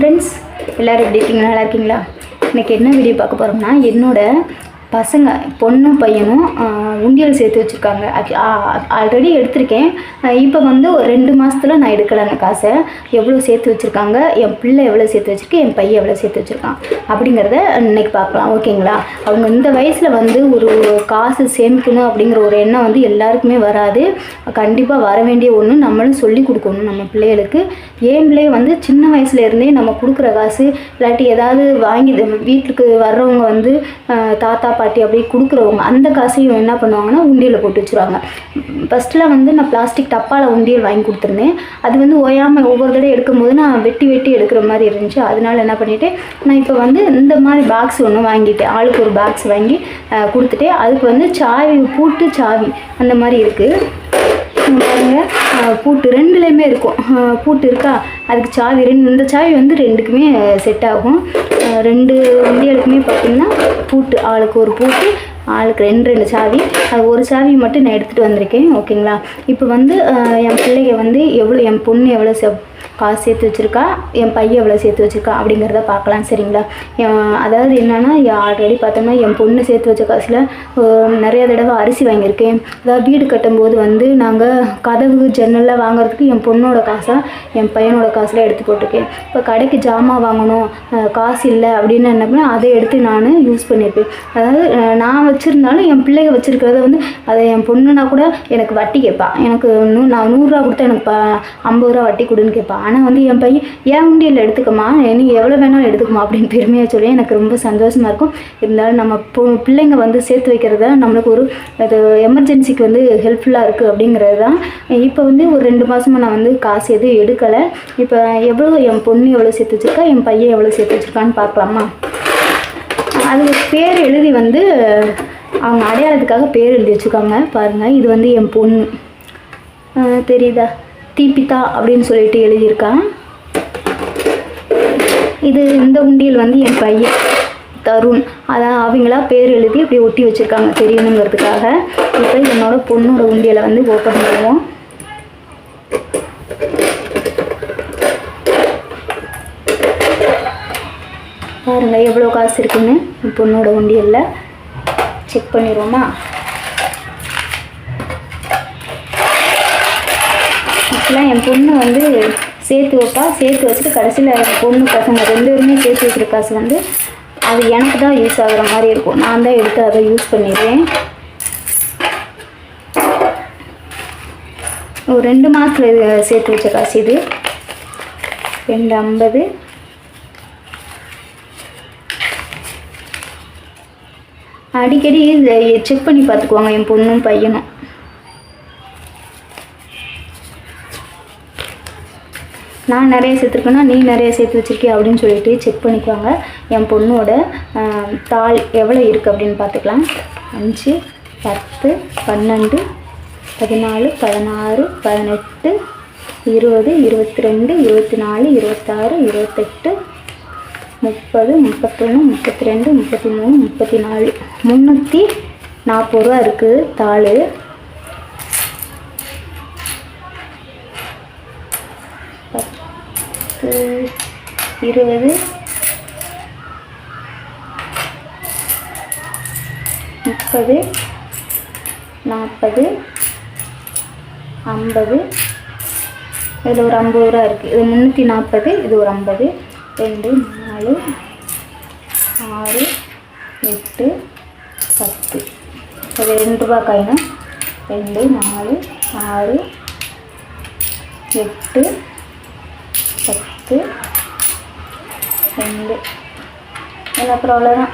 Friends எல்லோரும் எப்படி இருக்கீங்க? நல்லா இருக்கீங்களா? இன்றைக்கி என்ன வீடியோ பார்க்க போகிறோம்னா என்னோடய பசங்க பொண்ணும் பையனும் உண்டியல் சேர்த்து வச்சுருக்காங்க. ஆல்ரெடி எடுத்திருக்கேன். இப்போ வந்து ஒரு ரெண்டு மாதத்தில் நான் எடுக்கல அந்த காசை. எவ்வளோ சேர்த்து வச்சுருக்காங்க? என் பிள்ளை எவ்வளோ சேர்த்து வச்சுருக்கு? என் பையன் எவ்வளோ சேர்த்து வச்சுருக்கான்? அப்படிங்கிறத இன்றைக்கி பார்க்கலாம். ஓகேங்களா? அவங்க இந்த வயசில் வந்து ஒரு காசு சேமிக்கணும் அப்படிங்கிற ஒரு எண்ணம் வந்து எல்லாருக்குமே வராது. கண்டிப்பாக வர வேண்டிய ஒன்று நம்மளும் சொல்லி கொடுக்கணும் நம்ம பிள்ளைகளுக்கு. ஏன் பிள்ளைய வந்து சின்ன வயசுல இருந்தே நம்ம கொடுக்குற காசு இல்லாட்டி ஏதாவது வாங்கி வீட்டுக்கு வர்றவங்க வந்து தாத்தா பாட்டி அப்படி கொடுக்குறவங்க அந்த காசையும் என்ன பண்ணுவாங்கன்னா உண்டியலில் போட்டு வச்சுருவாங்க. ஃபஸ்ட்டில் வந்து நான் பிளாஸ்டிக் டப்பாவில் உண்டியல் வாங்கி கொடுத்துருந்தேன். அது வந்து ஓயாமல் ஒவ்வொரு தடவை எடுக்கும்போது நான் வெட்டி வெட்டி எடுக்கிற மாதிரி இருந்துச்சு. அதனால என்ன பண்ணிட்டேன் நான் இப்போ வந்து இந்த மாதிரி பாக்ஸ் ஒன்று வாங்கிட்டேன். ஆளுக்கு ஒரு பாக்ஸ் வாங்கி கொடுத்துட்டேன். அதுக்கு வந்து சாவி பூட்டு சாவி அந்த மாதிரி இருக்குது பாருங்க பூட்டு ரெண்டுலேயுமே இருக்கும். பூட்டு இருக்கா? அதுக்கு சாவி ரெண்டு இந்த சாவி வந்து ரெண்டுக்குமே செட் ஆகும். ரெண்டு உண்டியலுக்குமே பார்த்திங்கன்னா பூட்டு ஆளுக்கு ஒரு பூட்டு ஆளுக்கு ரெண்டு ரெண்டு சாவி. அது ஒரு சாவி மட்டும் நான் எடுத்துகிட்டு வந்திருக்கேன் ஓகேங்களா? இப்போ வந்து என் பிள்ளைங்க வந்து எவ்வளோ என் பொண்ணு எவ்வளோ செ காசு சேர்த்து வச்சுருக்கா? என் பையன் எவ்வளோ சேர்த்து வச்சுருக்கா? அப்படிங்கிறத பார்க்கலாம் சரிங்களா? என் அதாவது என்னென்னா ஆல்ரெடி பார்த்தோம்னா என் பொண்ணு சேர்த்து வச்ச காசில் நிறைய தடவை அரிசி வாங்கியிருக்கேன். அதாவது வீடு கட்டும்போது வந்து நாங்கள் கதவு ஜன்னலில் வாங்குறதுக்கு என் பொண்ணோட காசை என் பையனோட காசில் எடுத்து போட்டிருக்கேன். இப்போ கடைக்கு ஜாமான் வாங்கணும் காசு இல்லை அப்படின்னு என்ன பண்ண அதை எடுத்து நான் யூஸ் பண்ணியிருப்பேன். அதாவது நான் வச்சுருந்தாலும் என் பிள்ளைங்க வச்சுருக்கிறத வந்து அதை என் பொண்ணுனா கூட எனக்கு வட்டி கேட்பான் எனக்கு நூ நான் நூறுரூவா கொடுத்தா எனக்கு ப ஐம்பது ரூபா வட்டி கொடுன்னு கேட்பான் ஆனால் வந்து என் பையன் ஏன் உண்டியல் எடுத்துக்கம்மா? நீ எவ்வளோ வேணாலும் எடுத்துக்கமா அப்படின்னு பெருமையாக சொல்லி எனக்கு ரொம்ப சந்தோஷமாக இருக்கும். இருந்தாலும் நம்ம பிள்ளைங்க வந்து சேர்த்து வைக்கிறத நம்மளுக்கு ஒரு அது எமர்ஜென்சிக்கு வந்து ஹெல்ப்ஃபுல்லாக இருக்குது அப்படிங்கிறது தான் இப்போ வந்து ஒரு ரெண்டு மாதமாக நான் வந்து காசு எதுவும் எடுக்கலை. இப்போ எவ்வளோ என் பொண்ணு எவ்வளோ சேர்த்து வச்சிருக்கா? என் பையன் எவ்வளோ சேர்த்து வச்சுருக்கான்னு பார்க்கலாமா? அது பேர் எழுதி வந்து அவங்க அடையாளத்துக்காக பேர் எழுதி வச்சுருக்காங்க. பாருங்கள் இது வந்து என் பொண்ணு. தெரியுதா? தீபிதா அப்படின்னு சொல்லிட்டு எழுதியிருக்கான் இது இந்த உண்டியல் வந்து என் பையன் தருண். அதான் அவங்களா பேர் எழுதி இப்படி ஒட்டி வச்சுருக்காங்க தெரியணுங்கிறதுக்காக. இப்போ என்னோடய பொண்ணோட உண்டியலை வந்து ஓப்பன் பண்ணுவோம். பாருங்கள் எவ்வளோ காசு இருக்குன்னு என் பொண்ணோட உண்டியலில். செக் பண்ணிடுவோமா? ஆக்சுவலாக என் பொண்ணு வந்து சேர்த்து வைப்பா. சேர்த்து வச்சுட்டு கடைசியில் பொண்ணு பசங்க ரெண்டு பேருமே சேர்த்து வைக்கிற காசு வந்து அது எனக்கு தான் யூஸ் ஆகிற மாதிரி இருக்கும். நான் தான் எடுத்து அதை யூஸ் பண்ணிடுவேன். ஒரு ரெண்டு மாதத்தில் சேர்த்து வச்ச காசு இது. ரெண்டு ஐம்பது. அடிக்கடி செக் பண்ணி பார்த்துக்குவாங்க என் பொண்ணும் பையனும். நான் நிறைய சேர்த்துருக்கேன்னா நீ நிறைய சேர்த்து வச்சுருக்கியா அப்படின்னு சொல்லிட்டு செக் பண்ணிக்குவாங்க. என் பொண்ணோட தாள் எவ்வளோ இருக்குது அப்படின்னு பார்த்துக்கலாம். அஞ்சு பத்து பன்னெண்டு பதினாலு பதினாறு பதினெட்டு இருபது இருபத்தி ரெண்டு இருபத்தி நாலு இருபத்தாறு இருபத்தெட்டு முப்பது முப்பத்தொன்று முப்பத்தி ரெண்டு முப்பத்தி மூணு முப்பத்தி நாலு முந்நூற்றி நாற்பது ரூபா இருக்குது தாள். இருபது. முப்பது. நாற்பது. ஐம்பது. இதில் ஒரு ஐம்பது ரூபா இருக்குது இது முந்நூற்றி நாற்பது இது ஒரு ஐம்பது. ரெண்டு நாலு ஆறு எட்டு பத்து. இது ரெண்டு ரூபா காயினா? ரெண்டு நாலு ஆறு எட்டு பத்து ரெண்டு. அது அப்புறம் அவ்வளோதான்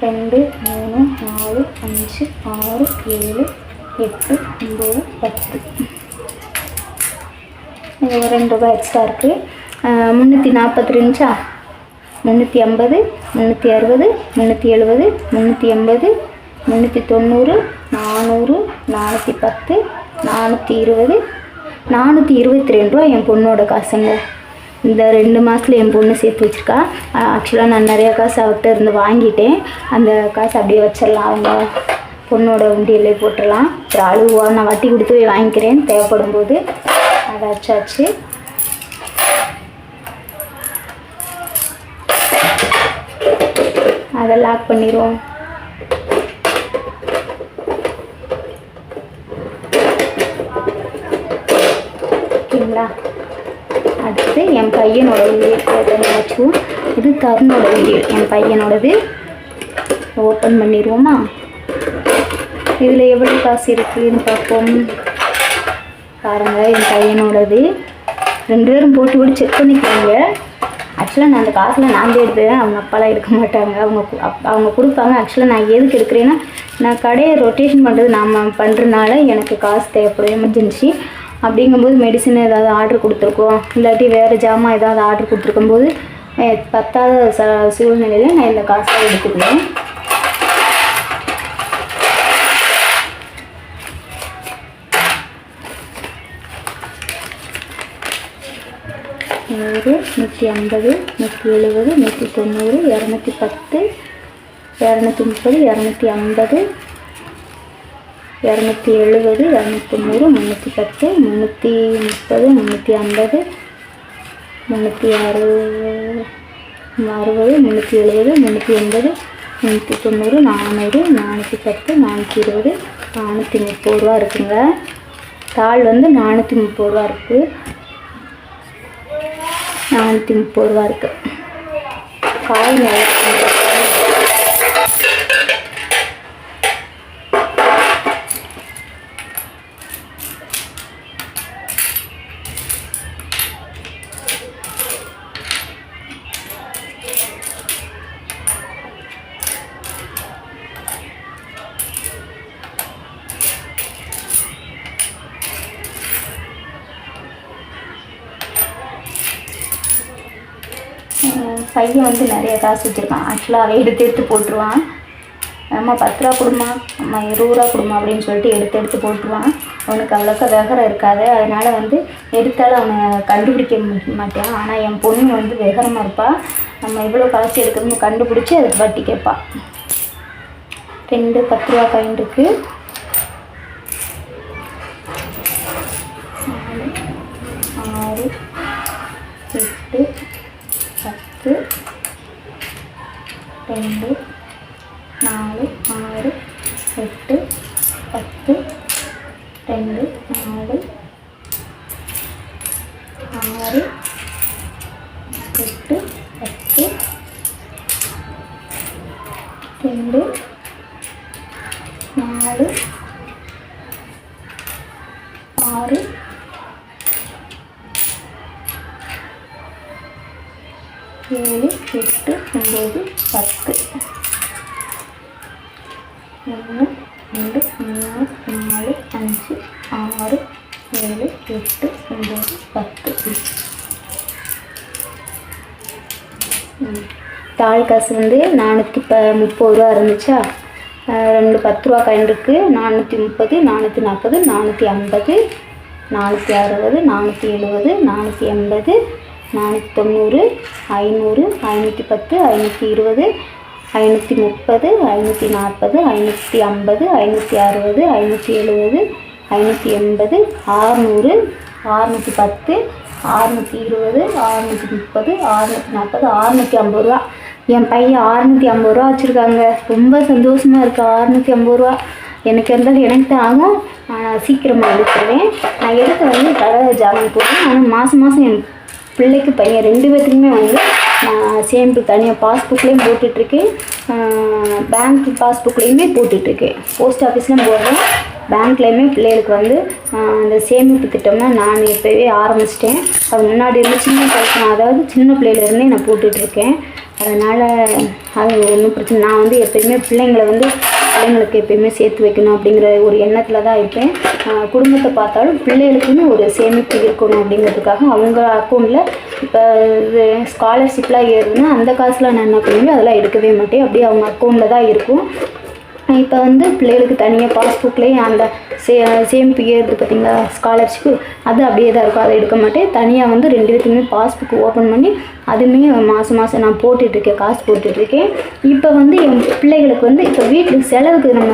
ரெண்டு மூணு நாலு அஞ்சு ஆறு ஏழு எட்டு ஒம்பது பத்து. இது ஒரு ரெண்டு ரூபாய் எக்ஸ்ட்ரா இருக்குது முந்நூற்றி நாற்பத்தி ரெஞ்சா முந்நூற்றி ஐம்பது முந்நூற்றி அறுபது முந்நூற்றி எழுபது முந்நூற்றி எண்பது முந்நூற்றி தொண்ணூறு நானூறு நானூற்றி பத்து நானூற்றி இருபது நானூற்றி இருபத்தி ரெண்டு ரூபா என் பொண்ணோட காசுங்க. இந்த ரெண்டு மாதத்தில் என் பொண்ணு சேர்த்து வச்சுருக்கா. ஆக்சுவலாக நான் நிறையா காசு அவர்கிட்ட இருந்து வாங்கிட்டேன். அந்த காசு அப்படியே வச்சிடலாம். அவங்க பொண்ணோட உண்டியலே போட்டுடலாம். ஒரு அழுவா நான் வட்டி கொடுத்து போய் வாங்கிக்கிறேன். தேவைப்படும் போது அதை வச்சாச்சு. அதை லாக் பண்ணிடுவோம். ஓகேங்களா? அடுத்து என் பையனோட வீடியோ வச்சுக்குவோம் இது தருணோட வீடியோ என் பையனோடது. ஓப்பன் பண்ணிடுவோமா? இதில் எவ்வளோ காசு இருக்குதுன்னு பார்ப்போம். பாருங்க என் பையனோடது. ரெண்டு பேரும் போட்டு போட்டு செக் பண்ணிக்கோங்க. ஆக்சுவலாக நான் அந்த காசில் நான் தான் அவங்க அப்பாலாம் எடுக்க மாட்டாங்க. அவங்க அவங்க கொடுப்பாங்க. ஆக்சுவலாக நான் எதுக்கு எடுக்கிறேன்னா நான் கடையை ரொட்டேஷன் பண்ணுறது நாம் பண்ணுறதுனால எனக்கு காசு தேவைப்படும். எமர்ஜென்சி அப்படிங்கும்போது மெடிசன் ஏதாவது ஆர்டர் கொடுத்துருக்கோம். இல்லாட்டி வேறு ஜாமான் ஏதாவது ஆர்டர் கொடுத்துருக்கும்போது பத்தாத ச சூழ்நிலையில் நான் இந்த காசாக எடுத்துக்குவேன். நூறு நூற்றி ஐம்பது நூற்றி எழுபது நூற்றி தொண்ணூறு இரநூத்தி பத்து இரநூத்தி முப்பது இரநூத்தி ஐம்பது இரநூத்தி எழுபது இரநூத்தி தொண்ணூறு முந்நூற்றி பத்து முந்நூற்றி முப்பது முந்நூற்றி ஐம்பது முந்நூற்றி அறுபது அறுபது முந்நூற்றி எழுபது முந்நூற்றி எண்பது முந்நூற்றி தொண்ணூறு நானூறு நானூற்றி பத்து நானூற்றி இருபது நானூற்றி முப்பது ரூபா இருக்குங்க. தாள் வந்து நானூற்றி முப்பது ரூபா இருக்குது நானூற்றி முப்பது ரூபா இருக்குது காய் நல்லா கையில் வந்து நிறைய காசு வச்சுருக்கான். ஆக்சுவலாக அவன் எடுத்து எடுத்து போட்டுருவான். அம்மா பத்து ரூபா கொடுமா அம்மா இருபது ரூபா கொடுமா அப்படின்னு சொல்லிட்டு எடுத்து எடுத்து போட்டுருவான். அவனுக்கு அவ்வளோக்கா விவரம் இருக்காது. அதனால் வந்து எடுத்தாலும் அவனை கண்டுபிடிக்க மு- மாட்டான். ஆனால் என் பொண்ணு வந்து விவரமாக இருப்பாள் நம்ம எவ்வளோ காசு எடுக்கணும்னு கண்டுபிடிச்சி அதுக்கு வட்டி கேட்பா. ரெண்டு பத்து ரூபா காயின் இருக்குது நாலு ஆறு ஏழு எட்டு ஒம்பது பத்து ஒன்று ரெண்டு மூணு நாலு அஞ்சு ஆறு ஏழு எட்டு ஒம்பது பத்து தாழ்காசு வந்து நானூற்றி ப முப்பது ரூபா இருந்துச்சா ரெண்டு பத்து ரூபா காயின் இருக்குது நானூற்றி முப்பது நானூற்றி நாற்பது நானூற்றி ஐம்பது நானூற்றி அறுபது நானூற்றி எழுபது நானூற்றி எண்பது நானூற்றி தொண்ணூறு ஐநூறு ஐநூற்றி பத்து ஐநூற்றி இருபது ஐநூற்றி முப்பது ஐநூற்றி நாற்பது ஐநூற்றி ஐம்பது ஐநூற்றி அறுபது ஐநூற்றி எழுபது ஐநூற்றி எண்பது ஆறுநூறு ஆறுநூற்றி பத்து ஆறுநூற்றி இருபது ஆறுநூற்றி முப்பது ஆறுநூற்றி நாற்பது ஆறுநூற்றி ஐம்பது ரூபா. என் பையன் ஆறுநூற்றி ஐம்பது ரூபா வச்சுருக்காங்க. ரொம்ப சந்தோஷமாக இருக்குது ஆறுநூற்றி ஐம்பது ரூபா எனக்கு இருந்தாலும் எனக்கு தான் ஆகும். நான் சீக்கிரமாக எடுத்துருவேன் நான் எடுத்து வந்து கடை ஜாமான் போடுவேன் ஆனால் மாதம் மாதம் என் பிள்ளைக்கு பையன் ரெண்டு பேர்த்துக்குமே வந்து நான் சேமிப்பு தனியாக பாஸ்புக்லேயும் போட்டுட்ருக்கேன். பேங்க் பாஸ்புக்லேயுமே போட்டுட்ருக்கேன். போஸ்ட் ஆஃபீஸ்லேயும் போடுறேன். பேங்க்லேயுமே பிள்ளைகளுக்கு வந்து அந்த சேமிப்பு திட்டம்னா நான் இப்போவே ஆரம்பிச்சிட்டேன். அது முன்னாடி இருந்து சின்ன பழக்கம் அதாவது சின்ன பிள்ளையிலேருந்தே நான் போட்டுட்ருக்கேன். அதனால் அது ஒன்றும் பிரச்சனை நான் வந்து எப்பயுமே பிள்ளைங்களை வந்து பிள்ளைங்களுக்கு எப்பயுமே சேர்த்து வைக்கணும் அப்படிங்கிற ஒரு எண்ணத்தில் தான் இருப்பேன். குடும்பத்தை பார்த்தாலும் பிள்ளைகளுக்குன்னு ஒரு சேமிப்பு இருக்கணும் அப்படிங்கிறதுக்காக அவங்க அக்கௌண்ட்டில் இப்போ இது ஸ்காலர்ஷிப்லாம் ஏறுதுன்னா அந்த காசுலாம் நான் என்ன பண்ணுவேன்? அதெல்லாம் எடுக்கவே மாட்டேன். அப்படியே அவங்க அக்கௌண்ட்டில் தான் இருக்கும். இப்போ வந்து பிள்ளைகளுக்கு தனியாக பாஸ்புக்லேயும் அந்த சே சேமிப்பு ஏறுது பார்த்தீங்களா? ஸ்காலர்ஷிப்பு அது அப்படியே தான் இருக்கும். அதை எடுக்க மாட்டேன். தனியாக வந்து ரெண்டு பேர்த்துக்குமே பாஸ்புக் ஓப்பன் பண்ணி அதுவுமே மாதம் மாதம் நான் போட்டுட்ருக்கேன் காசு போட்டுட்ருக்கேன் இப்போ வந்து என் பிள்ளைகளுக்கு வந்து இப்போ வீட்டுக்கு செலவுக்கு நம்ம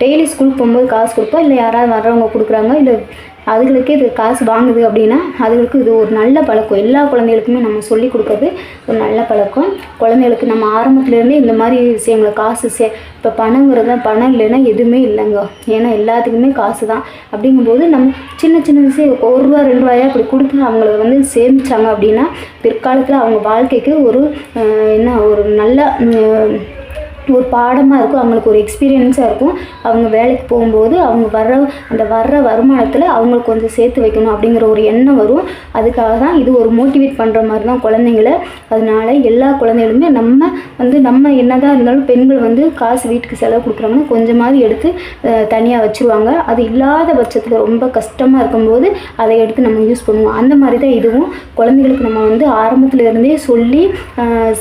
டெய்லி ஸ்கூலுக்கு போகும்போது காசு கொடுப்போம் இல்லை யாராவது வர்றவங்க கொடுக்குறாங்க? இல்லை அதுகளுக்கே இது காசு வாங்குது அப்படின்னா அதுகளுக்கு இது ஒரு நல்ல பழக்கம். எல்லா குழந்தைகளுக்குமே நம்ம சொல்லி கொடுக்கறது ஒரு நல்ல பழக்கம். குழந்தைகளுக்கு நம்ம ஆரம்பத்துலேருந்தே இந்த மாதிரி விஷயங்களை காசு சே இப்போ பணங்கிறது தான் பணம் இல்லைன்னா எதுவுமே இல்லைங்க. ஏன்னா எல்லாத்துக்குமே காசு தான். அப்படிங்கும்போது நம்ம சின்ன சின்ன விஷயம் ஒரு ரூபா ரெண்டு ரூபாயா அப்படி கொடுத்து அவங்கள வந்து சேமிச்சாங்க அப்படின்னா பிற்காலத்தில் அவங்க வாழ்க்கைக்கு ஒரு என்ன ஒரு நல்ல ஒரு பாடமாக இருக்கும். அவங்களுக்கு ஒரு எக்ஸ்பீரியன்ஸாக இருக்கும். அவங்க வேலைக்கு போகும்போது அவங்க வர்ற அந்த வர்ற வருமானத்தில் அவங்களுக்கு கொஞ்சம் சேர்த்து வைக்கணும் அப்படிங்கிற ஒரு எண்ணம் வரும். அதுக்காக தான் இது ஒரு மோட்டிவேட் பண்ணுற மாதிரி தான் குழந்தைங்கள. அதனால எல்லா குழந்தைகளுமே நம்ம வந்து நம்ம என்னதான் இருந்தாலும் பெண்கள் வந்து காசு வீட்டுக்கு செலவு கொடுக்குறாங்கன்னா கொஞ்சமாவது எடுத்து தனியாக வச்சுருவாங்க. அது இல்லாத பட்சத்தில் ரொம்ப கஷ்டமாக இருக்கும்போது அதை எடுத்து நம்ம யூஸ் பண்ணுவோம். அந்த மாதிரி தான் இதுவும். குழந்தைகளுக்கு நம்ம வந்து ஆரம்பத்தில் இருந்தே சொல்லி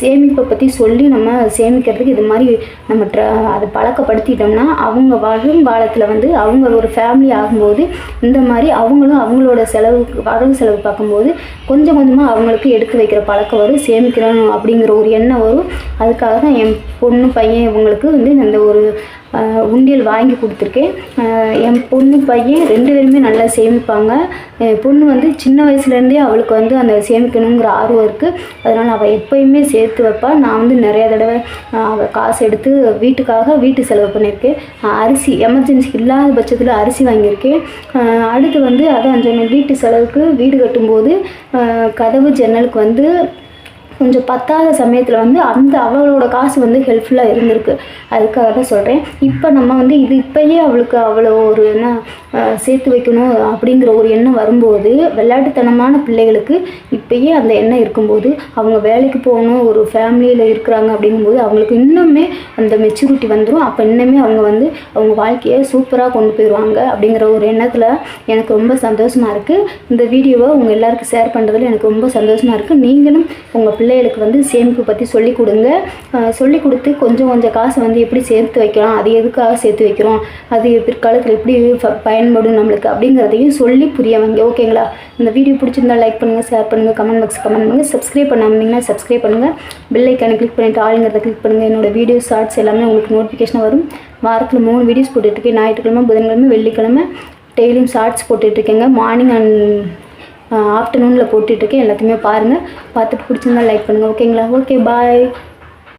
சேமிப்பை பற்றி சொல்லி நம்ம சேமிக்கிறதுக்கு இது மாதிரி நம்ம ட்ர அதை பழக்கப்படுத்திட்டோம்னா அவங்க வரும் காலத்தில் வந்து அவங்க ஒரு ஃபேமிலி ஆகும்போது இந்த மாதிரி அவங்களும் அவங்களோட செலவுக்கு வரவு செலவு பார்க்கும்போது கொஞ்சம் கொஞ்சமாக அவங்களுக்கு எடுத்து வைக்கிற பழக்கம் வரும் சேமிக்கிறோம் அப்படிங்கிற ஒரு எண்ணம் வரும். அதுக்காக தான் என் பொண்ணு பையன் இவங்களுக்கு வந்து அந்த ஒரு உண்டியல் வாங்கி கொடுத்துருக்கேன். என் பொண்ணு பையன் ரெண்டு பேருமே நல்லா சேமிப்பாங்க. என் பொண்ணு வந்து சின்ன வயசுலேருந்தே அவளுக்கு வந்து அந்த சேமிக்கணுங்கிற ஆர்வம் இருக்குது அதனால் அவள் எப்பயுமே சேர்த்து வைப்பா. நான் வந்து நிறைய தடவை அவள் காசு எடுத்து வீட்டுக்காக வீட்டு செலவு பண்ணியிருக்கேன். அரிசி எமர்ஜென்சி இல்லாத பட்சத்தில் அரிசி வாங்கியிருக்கேன். அடுத்து வந்து அதான் சொன்னேன் வீட்டு செலவுக்கு வீடு கட்டும்போது கதவு ஜன்னலுக்கு வந்து கொஞ்சம் பத்தாத சமயத்தில் வந்து அந்த அவளோட காசு வந்து ஹெல்ப்ஃபுல்லாக இருந்திருக்கு. அதுக்காக தான் சொல்கிறேன் இப்போ நம்ம வந்து இது இப்போயே அவளுக்கு அவ்வளோ ஒரு என்ன சேர்த்து வைக்கணும் அப்படிங்கிற ஒரு எண்ணம் வரும்போது விளையாட்டுத்தனமான பிள்ளைகளுக்கு இப்போயே அந்த எண்ணம் இருக்கும்போது அவங்க வேலைக்கு போகணும் ஒரு ஃபேமிலியில் இருக்கிறாங்க அப்படிங்கும்போது அவங்களுக்கு இன்னுமே அந்த மெச்சூரிட்டி வந்துடும் அப்போ இன்னுமே அவங்க வந்து அவங்க வாழ்க்கையை சூப்பராக கொண்டு போயிடுவாங்க அப்படிங்கிற ஒரு எண்ணத்தில் எனக்கு ரொம்ப சந்தோஷமாக இருக்குது இந்த வீடியோவை உங்கள் எல்லாருக்கும் ஷேர் பண்ணுறதுல எனக்கு ரொம்ப சந்தோஷமாக இருக்குது நீங்களும் உங்கள் பிள்ளை பிள்ளைகளுக்கு வந்து சேமிப்பு பற்றி சொல்லி கொடுங்க. சொல்லிக் சொல்லி கொடுத்து கொஞ்சம் கொஞ்சம் காசு வந்து எப்படி சேர்த்து வைக்கலாம் அது எதுக்காக சேர்த்து வைக்கிறோம் அது பிற்காலத்தில் எப்படி பயன்படும் நம்மளுக்கு அப்படிங்கிறதையும் சொல்லி புரிய வைங்க. ஓகேங்களா இந்த வீடியோ பிடிச்சிருந்தா லைக் பண்ணுங்கள் ஷேர் பண்ணுங்கள் கமெண்ட் பாக்ஸ் கமெண்ட் பண்ணுங்கள் சப்ஸ்கிரைப் பண்ணாமல் சப்ஸ்கிரைப் பண்ணுங்கள் பெல் கிளிக் பண்ணிட்டு ஆளுங்கிறத கிளிக் பண்ணுங்கள் என்னோட வீடியோ ஷார்ட்ஸ் எல்லாமே உங்களுக்கு நோட்டிஃபிகேஷன் வரும். வாரத்தில் மூணு வீடியோஸ் போட்டுட்ருக்கேன் ஞாயிற்றுக்கிழமை புதன்கிழமை வெள்ளிக்கிழமை டெய்லியும் ஷார்ட்ஸ் போட்டுட்ருக்கேங்க மார்னிங் அண்ட் ஆஃப்டர்நூனில் போட்டுட்ருக்கேன் எல்லாத்தையுமே பாருங்கள் பார்த்துட்டு பிடிச்சிருந்தா லைக் பண்ணுங்கள் ஓகேங்களா ஓகே பாய்